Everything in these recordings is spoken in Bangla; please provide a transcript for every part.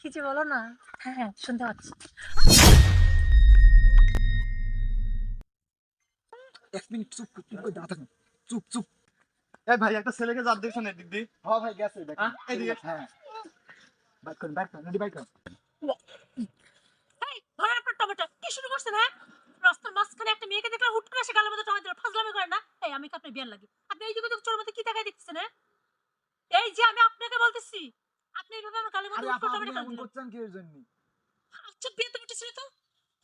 কি যে বলো না? হ্যাঁ হ্যাঁ শুনতে পাচ্ছি। এক মিনিট চুপ চুপ করে দাঁড়া চুপ চুপ। এই ভাই একটা ছেলেকে এদিক দিয়ে হ্যাঁ ভাই গেছে এদিকে। হ্যাঁ। বাইক করুন বাইক করুন বাইক করুন এই ধরেন আপনার টমেটো কি শুরু করছেন হ্যাঁ? রাস্তার মাঝখানে একটা মেয়েকে দেখলাম হুট করে এসে গালের মধ্যে টমেটো ফাজলামি করেন না? এই আমি কি আপনার বিয়ার লাগি? আপনি এই চোর মধ্যে কি দেখতেছেন হ্যাঁ? এই যে আমি আপনাকে বলতেছি আপনি এইভাবে আমার গালের আরে আপা আপনি এমন করছেন কি এর জন্য? আচ্ছা বিয়ে তো উঠেছিল তো।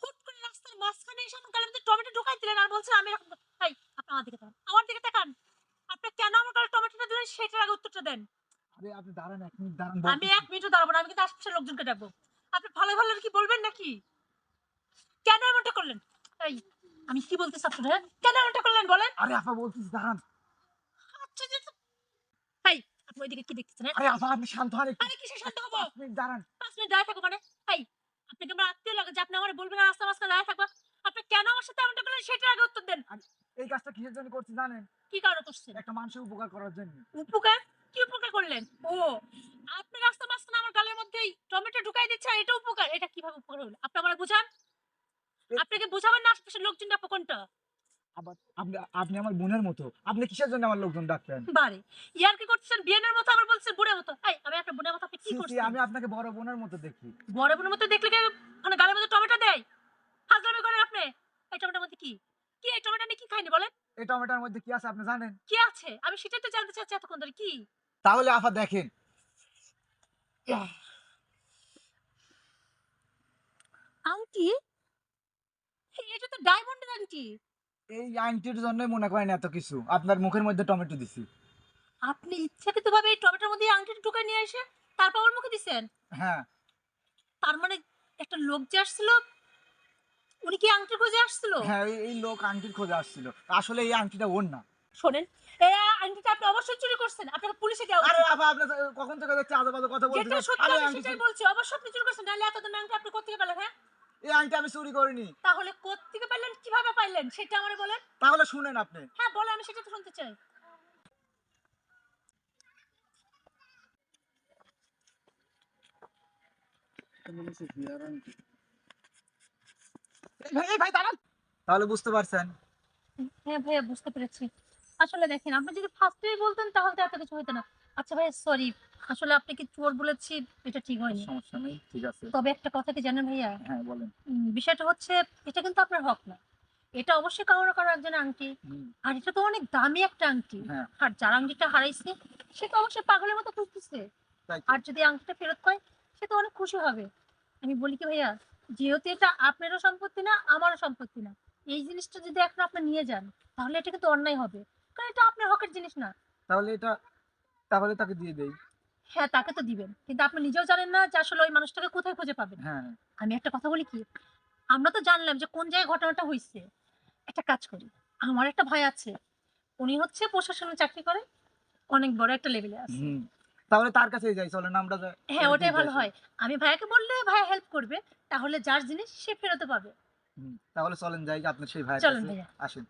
হুট করে রাস্তার মাঝখানে এসে আমার গালের মধ্যে টমেটো ঢোকাই দিলেন আর বলছেন আমি এরকম এই আপনি আমার দিকে তাকান। আমার দিকে তাকান। আপনি কেন আমার গালে টমেটোটা দিলেন? সেটার আগে উত্তরটা দেন। আরে আপনি দাঁড়ান এক মিনিট দাঁড়ান আমি এক মিনিটও দাঁড়াবো না আমি কিন্তু আশেপাশের লোকজনকে ডাকবো। আপনি ভালো ভালো কি বলবেন নাকি? কেন এমনটা করলেন? এই আমি কি বলতে চাচ্ছি কেন এমনটা করলেন বলেন? আরে আপা বলতেছি দাঁড়ান। আপনি ওইদিকে কি দেখতেছেন হ্যাঁ? আরে আপা আপনি শান্ত হন আরে কিসে শান্ত হব? পাঁচ দাঁড়ান। পাঁচ মিনিট দাঁড়িয়ে মানে এই আপনাকে আমার আত্মীয় লাগে যে আপনি আমার বলবেন না রাস্তা মাঝখানে দাঁড়িয়ে আপনি কেন আমার সাথে এমনটা করলেন? সেটার আগে উত্তর দেন। এই কাজটা কিসের জন্য করছি জানেন? কি কারণে করছেন? একটা মানুষের উপকার করার জন্য। উপকার? কি উপকার করলেন? ও আপনি রাস্তা মাঝখানে আমার গালের মধ্যে এই টমেটো ঢুকাই দিচ্ছেন এটা উপকার। এটা কীভাবে উপকার হলো? আপনি আমার বুঝান? আপনাকে বুঝাবেন না আশেপাশের লোকজন ডাকবো কোনটা? আপনি আমার বোনের মতো। আপনি কিসের জন্য আমার লোকজন ডাকতেন? বারে ইয়ার কি করতেছেন? বিয়ানের মতো আবার বলছেন বুড়ের মতো। এই আমি বুড়ের মতো আপনি কি করছেন? আমি আপনাকে বড় বোনের মতো দেখি। বড় বোনের মতো দেখলে কি মানে গালের মধ্যে টমেটো দেয় হাজলামি করেন আপনি। এই টমেটোর মধ্যে কি? কি এই টমেটো কি খাইনি বলেন? এই টমেটোর মধ্যে কি আছে আপনি জানেন? কি আছে? আমি সেটাই তো জানতে চাচ্ছি এতক্ষণ ধরে কি? তাহলে আপা দেখেন। আংটি? এটা তো ডায়মন্ডের আংটি। এই আংটির জন্য মনে করেন এত কিছু। আপনার মুখের মধ্যে টমেটো দিছি। আপনি ইচ্ছাকৃত ভাবে এই টমেটোর মধ্যে আংটিটা ঢুকাই নিয়ে এসে তারপর আমার মুখে দিছেন? হ্যাঁ। তার মানে একটা লোক যে আসছিল উনি কি আংটি খুঁজে আসছিল? হ্যাঁ এই- এই লোক আংটির খোঁজে আসছিল। আসলে এই আংটিটা ওর না। শোনেন এই আংটিটা আপনি অবশ্যই চুরি করছেন। আপনাকে পুলিশে দেওয়া আরে উচিত। আপা আপনি কখন থেকে দেখছি আজে বাজে কথা যেটা বলছেন সত্যি আরে আমি আংটি সেটাই চুরি- বলছি। অবশ্যই আপনি চুরি করছেন নাহলে এতদিন আংটি আপনি কোথেকে পেলেন হ্যাঁ? এই আংটি আমি চুরি করিনি। তাহলে কোথেকে পেলেন কীভাবে পাইলেন সেটা আমারে বলেন। তাহলে শুনেন আপনি। হ্যাঁ বলে আমি সেটা তো শুনতে চাই। তাহলে বুঝতে পারছেন। হ্যাঁ ভাইয়া বুঝতে পেরেছি। আসলে দেখেন আপনি যদি ফার্স্টেই বলতেন তাহলে তো এত কিছু হতো না। আচ্ছা ভাইয়া সরি আসলে আপনি কি চোর বলেছি এটা ঠিক হয়নি। সমস্যা নেই ঠিক আছে। তবে একটা কথা কি জানেন ভাইয়া? হ্যাঁ বলেন। বিষয়টা হচ্ছে এটা কিন্তু আপনার হক না। এটা অবশ্যই কারও কারও একজন আংটি। আর এটা তো অনেক দামি একটা আংটি। হ্যাঁ। আর যার আংটিটা হারাইছে সে তো অবশ্যই পাগলের মতো খুঁজতেছে। আর যদি আংটিটা ফেরত পায় সে তো অনেক খুশি হবে। আমি বলি কি ভাইয়া যেহেতু এটা আপনারও সম্পত্তি না আমারও সম্পত্তি না। এই জিনিসটা যদি এখন আপনি নিয়ে যান তাহলে এটা কিন্তু অন্যায় হবে। কারণ এটা আপনার হকের জিনিস না। তাহলে এটা তাহলে তাকে দিয়ে দেই। হ্যাঁ তাকে তো দিবেন। কিন্তু আপনি নিজেও জানেন না যে আসলে ওই মানুষটাকে কোথায় খুঁজে পাবেন। হ্যাঁ। আমি একটা কথা বলি কি? আমরা তো জানলাম যে কোন জায়গায় ঘটনাটা হয়েছে একটা কাজ করি। আমার একটা ভাই আছে। উনি হচ্ছে প্রশাসনে চাকরি করে। অনেক বড় একটা লেভেলে আছে। তাহলে তার কাছেই যাই চলেন আমরা। হ্যাঁ ওটাই ভালো হয়। আমি ভাইয়াকে বললে ভাইয়া হেল্প করবে। তাহলে যার জিনিস সে ফেরত পাবে। তাহলে চলেন যাই আপনার সেই ভাই চলেন। আসেন।